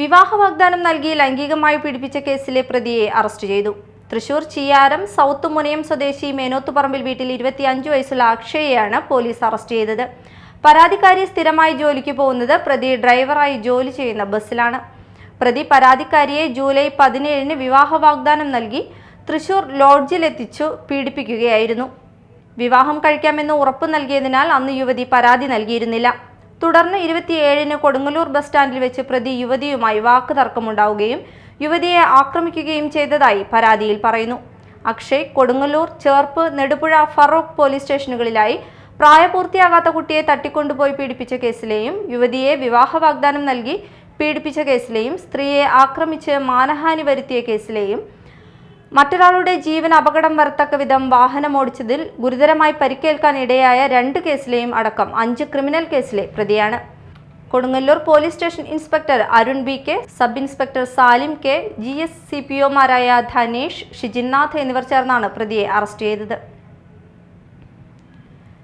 വിവാഹ വാഗ്ദാനം നൽകി ലൈംഗികമായി പീഡിപ്പിച്ച കേസിലെ പ്രതിയെ അറസ്റ്റ് ചെയ്തു. തൃശൂർ ചിയാരം സൗത്ത് മുനയം സ്വദേശി മേനോത്തുപറമ്പിൽ വീട്ടിൽ ഇരുപത്തിയഞ്ച് വയസ്സുള്ള അക്ഷയയാണ് പോലീസ് അറസ്റ്റ് ചെയ്തത്. പരാതിക്കാരി സ്ഥിരമായി ജോലിക്ക് പോകുന്നത് പ്രതി ഡ്രൈവറായി ജോലി ചെയ്യുന്ന ബസ്സിലാണ്. പ്രതി പരാതിക്കാരിയെ ജൂലൈ പതിനേഴിന് വിവാഹ വാഗ്ദാനം നൽകി തൃശൂർ ലോഡ്ജിലെത്തിച്ചു പീഡിപ്പിക്കുകയായിരുന്നു. വിവാഹം കഴിക്കാമെന്ന് ഉറപ്പു നൽകിയതിനാൽ അന്ന് യുവതി പരാതി നൽകിയിരുന്നില്ല. തുടർന്ന് ഇരുപത്തിയേഴിന് കൊടുങ്ങല്ലൂർ ബസ് സ്റ്റാൻഡിൽ വെച്ച് പ്രതി യുവതിയുമായി വാക്ക് തർക്കമുണ്ടാവുകയും യുവതിയെ ആക്രമിക്കുകയും ചെയ്തതായി പരാതിയിൽ പറയുന്നു. അക്ഷയ് കൊടുങ്ങല്ലൂർ ചേർപ്പ് നെടുപുഴ ഫറോക്ക് പോലീസ് സ്റ്റേഷനുകളിലായി പ്രായപൂർത്തിയാകാത്ത കുട്ടിയെ തട്ടിക്കൊണ്ടുപോയി പീഡിപ്പിച്ച കേസിലെയും യുവതിയെ വിവാഹ വാഗ്ദാനം നൽകി പീഡിപ്പിച്ച കേസിലെയും സ്ത്രീയെ ആക്രമിച്ച് മാനഹാനി വരുത്തിയ കേസിലെയും മറ്റൊരാളുടെ ജീവൻ അപകടം വരത്തക്ക വിധം വാഹനമോടിച്ചതിൽ ഗുരുതരമായി പരിക്കേൽക്കാൻ ഇടയായ രണ്ട് കേസിലെയും അടക്കം അഞ്ച് ക്രിമിനൽ കേസിലെ പ്രതിയാണ്. Kodungallur police station inspector Arun B K sub inspector Salim K G S C P ഒമാരായ Dhanesh Shijinnath എന്നിവർ ചേർന്നാണ് പ്രതിയെ അറസ്റ്റ് ചെയ്തത്.